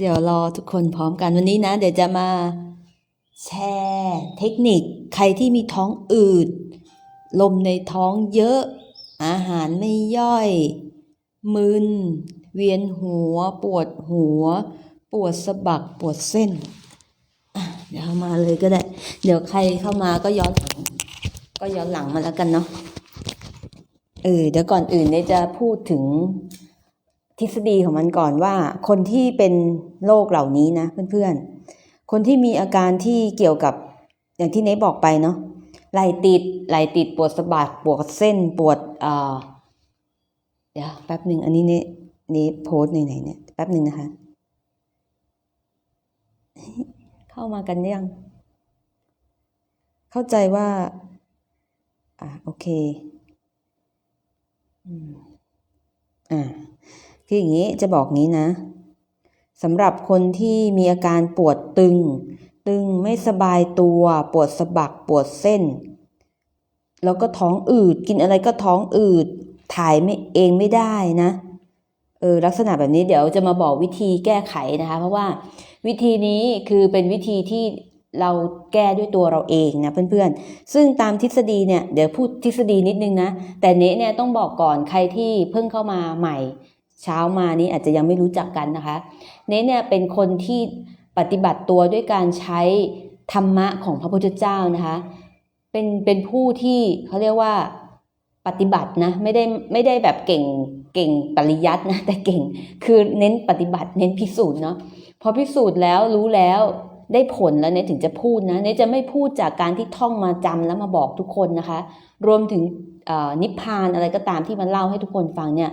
เดี๋ยวรอทุกคนพร้อมกันวันนี้นะ เดี๋ยวจะมาแชร์เทคนิคใครที่มีท้องอืด ลมในท้องเยอะ อาหารไม่ย่อย มึน เวียนหัว ปวดหัว ปวดสะบักปวดเส้น เดี๋ยวมาเลยก็ได้ เดี๋ยวใครเข้ามาก็ย้อนหลัง ก็ย้อนหลังมาแล้วกันเนาะเออเดี๋ยวก่อนอื่นเนี่ยจะพูดถึง ทฤษฎีของมันก่อนว่า คนที่เป็นโรคเหล่านี้นะเพื่อนๆ คนที่มีอาการที่เกี่ยวกับอย่างที่เนบอกไปเนาะไหลติดไหลติดปวดสะบักปวดเส้นปวดเอ่อเดี๋ยวแป๊บหนึ่งอันนี้เนเนโพสต์ไหนๆเนี่ยแป๊บหนึ่งนะคะ เข้ามากันยัง เข้าใจว่า อ่าโอเคอืม คืออย่างนี้จะบอกงี้นะสำหรับคนที่มีอาการปวดตึง ตึงไม่สบายตัว ปวดสะบักปวดเส้น แล้วก็ท้องอืด กินอะไรก็ท้องอืด ถ่ายไม่เองไม่ได้นะเออลักษณะแบบนี้เดี๋ยวจะมาบอกวิธีแก้ไขนะคะ เพราะว่าวิธีนี้คือเป็นวิธีที่เราแก้ด้วยตัวเราเองนะเพื่อนๆ ซึ่งตามทฤษฎีเนี่ยเดี๋ยวพูดทฤษฎีนิดนึงนะ แต่เนี้เนี่ยต้องบอกก่อนใครที่เพิ่งเข้ามาใหม่ เช้ามานี้อาจจะยังไม่รู้จักกันนะคะ เนเนี่ยเป็นคนที่ปฏิบัติตัวด้วยการใช้ธรรมะของพระพุทธเจ้านะคะ เป็นเป็นผู้ที่เขาเรียกว่าปฏิบัตินะไม่ได้ไม่ได้แบบเก่งเก่งปริยัตินะแต่เก่งคือเน้นปฏิบัติเน้นพิสูจน์เนาะพอพิสูจน์แล้วรู้แล้วได้ผลแล้วเนี่ยถึงจะพูดนะเนี่ยจะไม่พูดจากการที่ท่องมาจำแล้วมาบอกทุกคนนะคะ รวมถึงนิพพานอะไรก็ตามที่มันเล่าให้ทุกคนฟังเนี่ย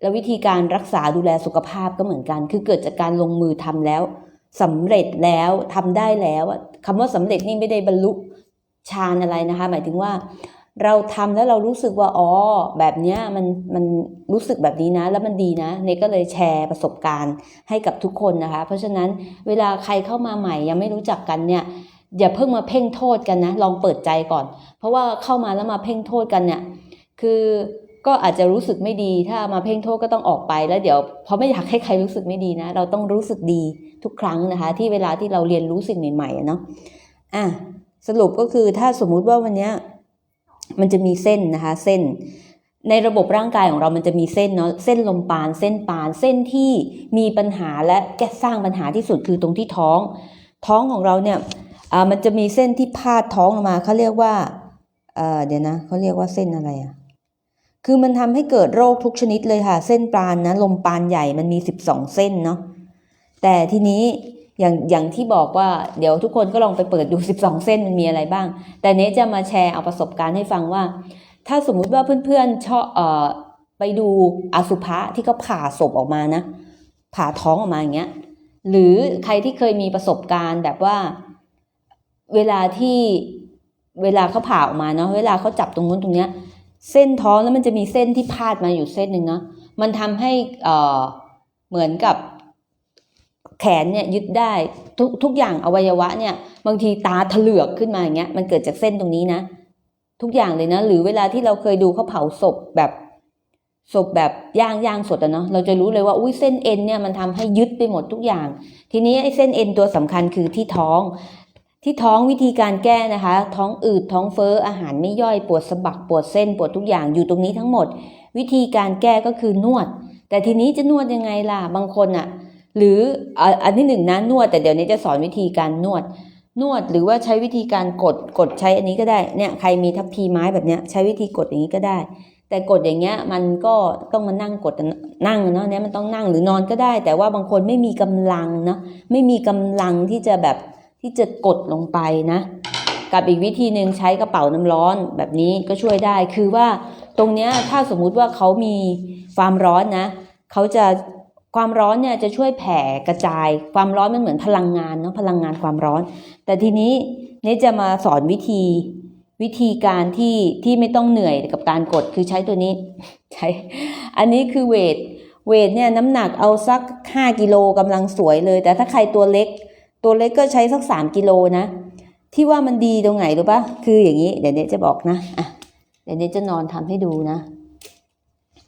แล้ววิธีการรักษาดูแลสุขภาพก็เหมือนกัน คือเกิดจากการลงมือทำแล้วสำเร็จแล้วทำได้แล้วคำว่าสำเร็จนี่ไม่ได้บรรลุฌานอะไรนะคะ หมายถึงว่า เราทำแล้วเรารู้สึกว่าอ๋อแบบเนี้ยมันมันรู้สึกแบบนี้นะ แล้วมันดีนะเนก็เลยแชร์ประสบการณ์ให้กับทุกคนนะคะ เพราะฉะนั้นเวลาใครเข้ามาใหม่ยังไม่รู้จักกันเนี่ยอย่าเพิ่งมาเพ่งโทษกันนะ ลองเปิดใจก่อน เพราะว่าเข้ามาแล้วมาเพ่งโทษกันเนี่ย คือ ก็อาจจะรู้สึกไม่ดี ถ้ามาเพ่งโทษก็ต้องออกไปแล้วเดี๋ยวเพราะไม่อยากให้ใครรู้สึกไม่ดีนะ เราต้องรู้สึกดีทุกครั้งนะคะ ที่เวลาที่เราเรียนรู้สิ่งใหม่ๆเนาะอะสรุปก็คือถ้าสมมุติว่าวันเนี้ยมันจะมีเส้นนะคะ เส้น ในระบบร่างกายของเรามันจะมีเส้นเนาะเส้นลมปาน เส้นปาน เส้นที่มีปัญหาและแก้สร้างปัญหาที่สุดคือตรงที่ท้อง ท้องของเราเนี่ยมันจะมีเส้นที่พาดท้องออกมาเขาเรียกว่าเเดี๋ยวนะเขาเรียกว่าเส้นอะไรอะ คือมันทำให้เกิดโรคทุกชนิดเลยค่ะ เส้นปานนะลมปานใหญ่มันมี 12 เส้นเนาะแต่ทีนี้อย่างอย่างที่บอกว่าเดี๋ยวทุกคนก็ลองไปเปิดดู 12 เส้นมันมีอะไรบ้าง แต่เนจะมาแชร์เอาประสบการณ์ให้ฟังว่า ถ้าสมมุติว่าเพื่อนๆชอบเอ่อไปดูอสุภะที่เขาผ่าศพออกมานะ ผ่าท้องออกมาอย่างเงี้ยหรือใครที่เคยมีประสบการณ์แบบว่าเวลาที่เวลาเขาผ่าออกมาเนาะเวลาเขาจับตรงนู้นตรงเนี้ย เส้นท้องแล้วมันจะมีเส้นที่พาดมาอยู่เส้นหนึ่งเนาะมันทำให้เหมือนกับแขนเนี่ยยึดได้ทุกทุกอย่างอวัยวะเนี่ยบางทีตาถลือกขึ้นมาอย่างเงี้ยมันเกิดจากเส้นตรงนี้นะ ทุกอย่างเลยนะ หรือเวลาที่เราเคยดูเขาเผาศพแบบศพแบบย่างย่างสดอะเนาะเราจะรู้เลยว่าอุ้ยเส้นเอ็นเนี่ยมันทำให้ยึดไปหมดทุกอย่าง ทีนี้ไอ้เส้นเอ็นตัวสำคัญคือที่ท้อง ที่ท้องวิธีการแก้นะคะ ท้องอืดท้องเฟ้ออาหารไม่ย่อยปวดสะบักปวดเส้นปวดทุกอย่างอยู่ตรงนี้ทั้งหมด วิธีการแก้ก็คือนวด แต่ทีนี้จะนวดยังไงล่ะบางคนอะหรืออันที่หนึ่งนะนวด แต่เดี๋ยวนี้จะสอนวิธีการนวด นวดหรือว่าใช้วิธีการกดกดใช้อันนี้ก็ได้เนี่ยใครมีทัพพีไม้แบบเนี้ยใช้วิธีกดอย่างนี้ก็ได้ แต่กดอย่างเงี้ยมันก็ต้องมานั่งกดนั่งเนาะเนี่ยมันต้องนั่งหรือนอนก็ได้ แต่ว่าบางคนไม่มีกำลังเนาะไม่มีกำลังที่จะแบบ ที่จะกดลงไปนะ กับอีกวิธีหนึ่งใช้กระเป๋าน้ำร้อนแบบนี้ก็ช่วยได้คือว่าตรงเนี้ยถ้าสมมุติว่าเขามีความร้อนนะเขาจะความร้อนเนี่ยจะช่วยแผ่กระจาย ความร้อนมันเหมือนพลังงานเนาะพลังงานความร้อน แต่ทีนี้นี่จะมาสอนวิธีวิธีการที่ที่ไม่ต้องเหนื่อยกับการกดคือใช้ตัวนี้ใช้ อันนี้คือเวทเวทเนี่ยน้ำหนักเอาสัก 5กิโลกำลังสวยเลย แต่ถ้าใครตัวเล็ก ตัวเล็กก็ใช้สัก3กิโลนะ ที่ว่ามันดีตรงไหนรู้ปะคืออย่างนี้ เดี๋ยวเนี้จะบอกนะอะเดี๋ยวเนี้จะนอนทำให้ดูนะ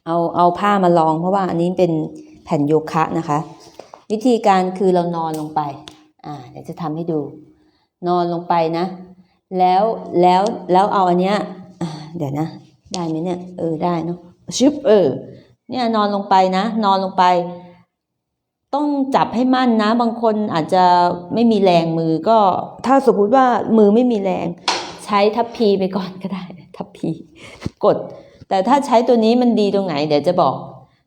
เอาเอาผ้ามาลองเพราะว่าอันนี้เป็นแผ่นโยคะนะคะ วิธีการคือเรานอนลงไปอ่าเดี๋ยวจะทำให้ดู นอนลงไปนะ แล้วแล้วแล้วเอาอันเนี้ยอ่าเดี๋ยวนะ ได้ไหมเนี่ย เออได้เนาะชึบเออเนี่ยนอนลงไปนะ นอนลงไป ต้องจับให้มั่นนะ บางคนอาจจะไม่มีแรงมือก็ ถ้าสมมติว่ามือไม่มีแรง ใช้ทัพพีไปก่อนก็ได้ ทัพพีกด แต่ถ้าใช้ตัวนี้มันดีตรงไหน เดี๋ยวจะบอก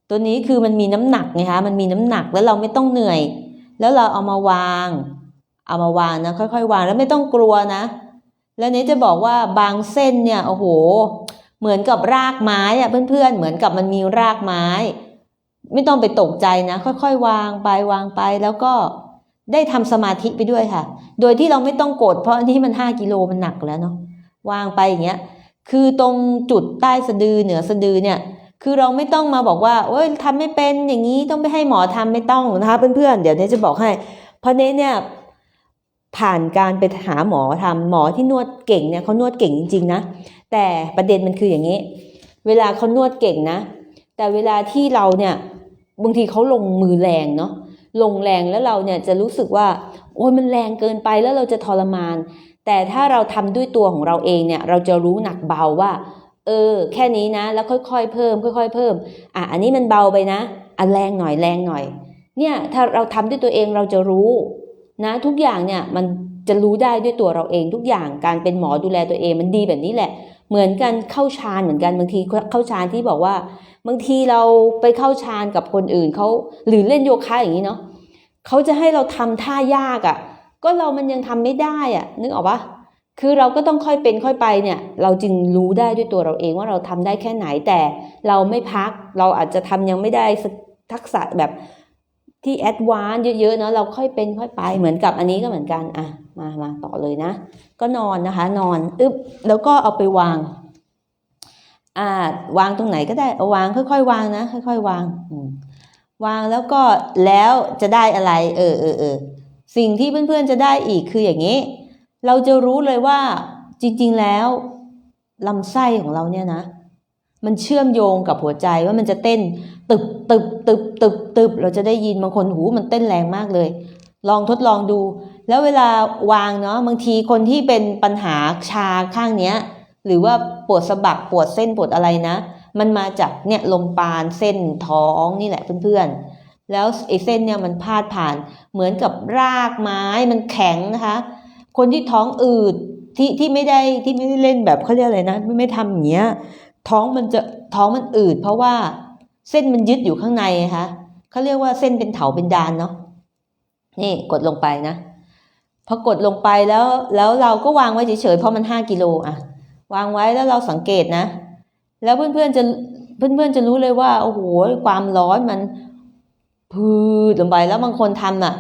ตัวนี้คือมันมีน้ำหนักไงคะมันมีน้ำหนักแล้วเราไม่ต้องเหนื่อย แล้วเราเอามาวาง เอามาวางนะค่อยๆ วางแล้วไม่ต้องกลัวนะ แล้วเนี้จะบอกว่าบางเส้นเนี่ยโอ้โห เหมือนกับรากไม้อะเพื่อนๆ เหมือนกับมันมีรากไม้ ไม่ต้องไปตกใจนะ ค่อยๆ วางไปวางไปแล้วก็ได้ทำสมาธิไปด้วยค่ะ โดยที่เราไม่ต้องโกดเพราะอันนี้มันห้ากิโลมันหนักแล้วเนาะวางไปอย่างเงี้ย คือตรงจุดใต้สะดือเหนือสะดือเนี่ย คือเราไม่ต้องมาบอกว่าโอ้ยทำไม่เป็นอย่างนี้ต้องไปให้หมอทำไม่ต้องนะคะเพื่อนๆเดี๋ยวเนี้จะบอกให้ เพราะเนี้เนี่ยผ่านการไปหาหมอทำหมอที่นวดเก่งเนี่ยเขานวดเก่งจริงๆนะแต่ประเด็นมันคืออย่างนี้ เวลาเขานวดเก่งนะ แต่เวลาที่เราเนี่ย บางทีเขาลงมือแรงเนาะลงแรงแล้วเราเนี่ยจะรู้สึกว่า โอ้ยมันแรงเกินไปแล้วเราจะทรมาน แต่ถ้าเราทำด้วยตัวของเราเองเนี่ย เราจะรู้หนักเบาว่า เออ แค่นี้นะ แล้วค่อยๆเพิ่ม ค่อย ๆ เพิ่ม อะอันนี้มันเบาไปนะอันแรงหน่อยแรงหน่อย เนี่ยถ้าเราทำด้วยตัวเองเราจะรู้ นะ ทุกอย่างเนี่ยมันจะรู้ได้ด้วยตัวเราเองทุกอย่างการเป็นหมอดูแลตัวเองมันดีแบบนี้แหละ เหมือนกันเข้าฌานเหมือนกันบางทีเข้าฌานที่บอกว่า บางทีเราไปเข้าฌานกับคนอื่นเขาหรือเล่นโยคะอย่างนี้เนาะเขาจะให้เราทำท่ายากอะ่ะ ก็เรามันยังทำไม่ได้อะ่ะ นึกออกปะคือเราก็ต้องค่อยเป็นค่อยไปเนี่ย เราจึงรู้ได้ด้วยตัวเราเองว่าเราทำได้แค่ไหนแต่เราไม่พัก เราอาจจะทำยังไม่ได้ทักษะแบบที่แอดวานเยอะๆเนาะเราค่อยเป็นค่อยไปเหมือนกับอันนี้ก็เหมือนกันอะ มามาต่อเลยนะ ก็นอนนะคะ นอนอึบแล้วก็เอาไปวางอ่าวางตรงไหนก็ได้เอาวางค่อยๆ วางนะ ค่อย ๆ วางวางแล้วก็แล้วจะได้อะไร เออเออเออสิ่งที่เพื่อนๆจะได้อีกคืออย่างนี้ เราจะรู้เลยว่าจริงๆแล้วลำไส้ของเราเนี่ยนะ มันเชื่อมโยงกับหัวใจว่ามันจะเต้นตึบตึบตึบตึบตึบเราจะได้ยินบางคนหูมันเต้นแรงมากเลย ลองทดลองดู แล้วเวลาวางเนาะบางทีคนที่เป็นปัญหาชาข้างเนี้ย หรือว่าปวดสะบักปวดเส้นปวดอะไรนะ มันมาจากเนี่ยลมปานเส้นท้องนี่แหละเพื่อนๆ แล้วไอ้เส้นเนี่ยมันพาดผ่านเหมือนกับรากไม้มันแข็งนะคะ คนที่ท้องอืดที่ที่ไม่ได้ที่ไม่ได้เล่นแบบเขาเรียกอะไรนะไม่ไม่ทำอย่างเงี้ยท้องมันจะท้องมันอืด เพราะว่าเส้นมันยึดอยู่ข้างในนะคะเขาเรียกว่าเส้นเป็นเถาเป็นดานเนาะนี่กดลงไปนะ พอกดลงไปแล้วแล้วเราก็วางไว้เฉยๆเพราะมันห้ากิโลอะวางไว้แล้วเราสังเกตนะ แล้วเพื่อนๆจะเพื่อนๆจะรู้เลยว่าโอ้โหความร้อนมันพืดลงไปแล้วบางคนทำอะ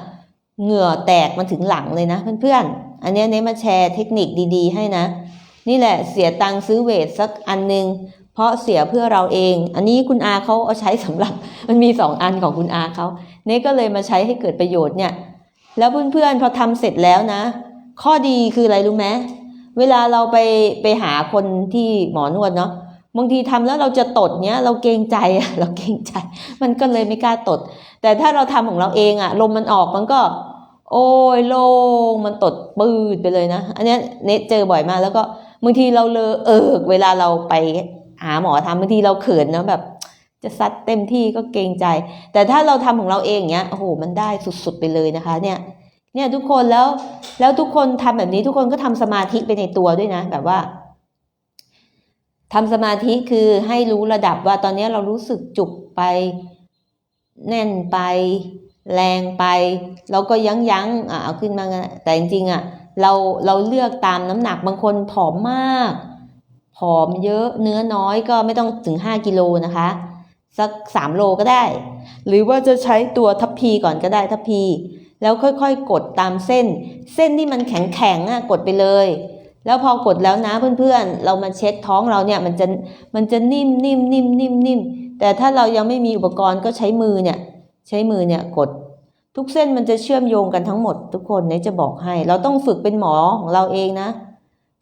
เหงื่อแตกมันถึงหลังเลยนะเพื่อนๆอันนี้เน้มาแชร์เทคนิคดีๆ ให้นะ นี่แหละเสียตังค์ซื้อเวทสักอันนึงเพราะเสียเพื่อเราเอง อันนี้คุณอาเขาเอาใช้สำหรับมันมีสองอันของคุณอาเขาเน่ก็เลยมาใช้ให้เกิดประโยชน์เนี่ย แล้วเพื่อนๆพอทำเสร็จแล้วนะ ข้อดีคืออะไรรู้ไหมเวลาเราไปไปหาคนที่หมอนวดเนาะบางทีทำแล้วเราจะตดเนี้ยเราเกรงใจอะเราเกรงใจ มันก็เลยไม่กล้าตด แต่ถ้าเราทำของเราเองอะลมมันออกมันก็ โอ้ยโล่งมันตดปืดไปเลยนะ อันนี้เน็ตเจอบ่อยมากแล้วก็บางทีเราเลอเอิกเวลาเราไปหาหมอทำบางทีเราเขินนะแบบ จะซัดเต็มที่ก็เกรงใจ แต่ถ้าเราทำของเราเองเนี้ยโอ้โหมันได้สุดๆไปเลยนะคะ เนี่ย เนี่ยทุกคนแล้วแล้วทุกคนทำแบบนี้ทุกคนก็ทำสมาธิไปในตัวด้วยนะ แบบว่าทำสมาธิคือให้รู้ระดับว่าตอนนี้เรารู้สึกจุกไป แน่นไป แรงไปเราก็ยั้งยั้งอะเอาขึ้นมาแต่จริงๆอะเราเราเลือกตามน้ำหนักบางคนผอมมาก ผอมเยอะเนื้อน้อยก็ไม่ต้องถึง 5 กิโลนะคะ สัก3โลก็ได้ หรือว่าจะใช้ตัวทัพพีก่อนก็ได้ทัพพี แล้วค่อยๆ กดตามเส้น เส้นที่มันแข็งๆอะกดไปเลย แล้วพอกดแล้วนะเพื่อนๆ เรามาเช็คท้องเราเนี่ยมันจะมันจะนิ่มนิ่มนิ่มนิ่มนิ่มแต่ถ้าเรายังไม่มีอุปกรณ์ก็ใช้มือเนี่ยใช้มือเนี่ยกด ทุกเส้นมันจะเชื่อมโยงกันทั้งหมด ทุกคนเนี่ยจะบอกให้ เราต้องฝึกเป็นหมอของเราเองนะ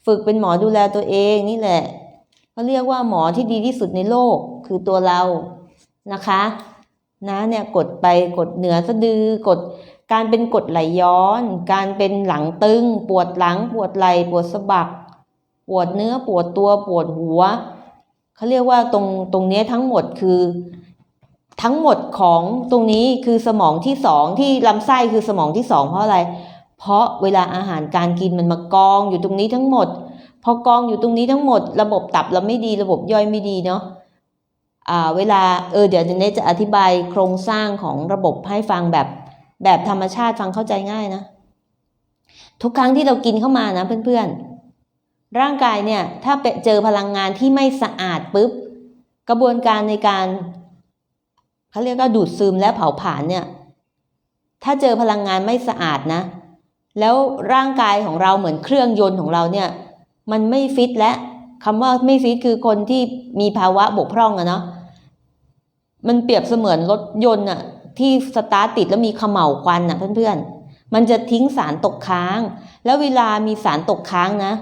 ฝึกเป็นหมอดูแลตัวเองนี่แหละเขาเรียกว่าหมอที่ดีที่สุดในโลกคือตัวเรา นะคะนะเนี่ยกดไปกดเหนือสะดือกดการเป็นกดไหลย้อน การเป็นหลังตึง ปวดหลัง ปวดไหล่ปวดสะบัก ปวดเนื้อปวดตัวปวดหัวเขาเรียกว่าตรงตรงนี้ทั้งหมดคือทั้งหมดของตรงนี้คือสมองที่สองที่ลำไส้คือสมองที่สองเพราะอะไร เพราะเวลาอาหารการกินมันมากองอยู่ตรงนี้ทั้งหมด พอกองอยู่ตรงนี้ทั้งหมด ระบบตับเราไม่ดีระบบย่อยไม่ดีเนาะ เวลาเออเดี๋ยวเนจะอธิบายโครงสร้างของระบบให้ฟังแบบแบบธรรมชาติฟังเข้าใจง่ายนะ ทุกครั้งที่เรากินเข้ามานะเพื่อนๆ ร่างกายเนี่ยถ้าเจอพลังงานที่ไม่สะอาดปุ๊บ กระบวนการในการเขาเรียกว่าดูดซึมและเผาผลาญเนี่ย ถ้าเจอพลังงานไม่สะอาดนะ แล้วร่างกายของเราเหมือนเครื่องยนต์ของเราเนี่ย มันไม่ฟิตและ คำว่าไม่ฟิตคือคนที่มีภาวะบกพร่องอะเนาะมันเปรียบเสมือนรถยนต์อะที่สตาร์ทติดแล้วมีเขม่าควันอะเพื่อนๆ มันจะทิ้งสารตกค้าง แล้วเวลามีสารตกค้างนะ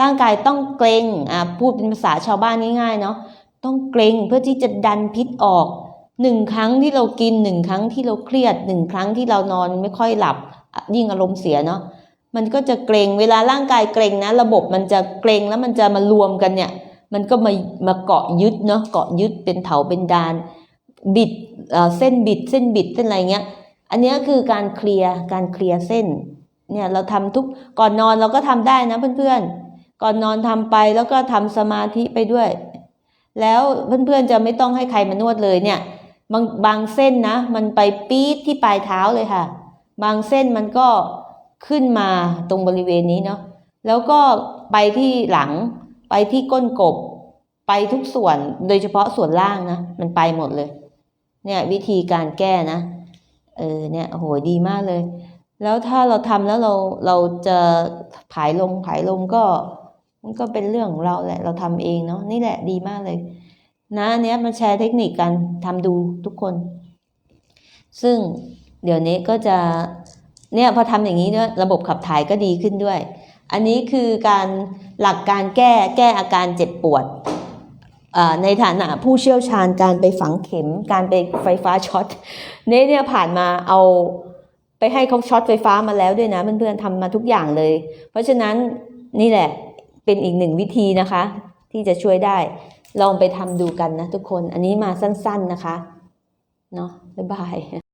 ร่างกายต้องเกรงอะพูดเป็นภาษาชาวบ้านง่ายๆเนาะต้องเกรงเพื่อที่จะดันพิษออกหนึ่งครั้งที่เรากินหนึ่งครั้งที่เราเครียดหนึ่งครั้งที่เรานอนไม่ค่อยหลับยิ่งอารมณ์เสียเนาะ มันก็จะเกรงเวลาร่างกายเกรงนะ ระบบมันจะเกรงแล้วมันจะมารวมกันเนี่ย มันก็มามาเกาะยึดเนาะเกาะยึดเป็นเถาเป็นดาน บิดเส้นบิดเส้นบิดเส้นอะไรเงี้ย อันนี้คือการเคลียร์การเคลียร์เส้น เนี่ยเราทำทุกก่อนนอนเราก็ทำได้นะเพื่อนๆ ก่อนนอนทำไปแล้วก็ทำสมาธิไปด้วย แล้วเพื่อนๆจะไม่ต้องให้ใครมานวดเลยเนี่ยบางบางเส้นนะ มันไปปี๊ดที่ปลายเท้าเลยค่ะ บางเส้นมันก็ ขึ้นมาตรงบริเวณนี้เนาะแล้วก็ไปที่หลังไปที่ก้นกบ ไปทุกส่วนโดยเฉพาะส่วนล่างนะมันไปหมดเลย เนี่ยวิธีการแก้นะเออเนี่ยโหดีมากเลย แล้วถ้าเราทำแล้วเราเราจะผายลมผายลมก็มันก็เป็นเรื่องของเราแหละเราทำเองเนาะนี่แหละดีมากเลย นะอันเนี้ยมาแชร์เทคนิคกันทำดูทุกคน ซึ่งเดี๋ยวนี้ก็จะ เนี่ยพอทำอย่างนี้เนี่ยระบบขับถ่ายก็ดีขึ้นด้วย อันนี้คือการหลักการแก้แก้อาการเจ็บปวดในฐานะผู้เชี่ยวชาญการไปฝังเข็มการไปไฟฟ้าช็อตเนี่ยเนี่ยผ่านมาเอาไปให้เขาช็อตไฟฟ้ามาแล้วด้วยนะเพื่อนๆทำมาทุกอย่างเลย เพราะฉะนั้นนี่แหละเป็นอีกหนึ่งวิธีนะคะ ที่จะช่วยได้ลองไปทำดูกันนะทุกคนอันนี้มาสั้น ๆนะคะเนาะบ๊ายบาย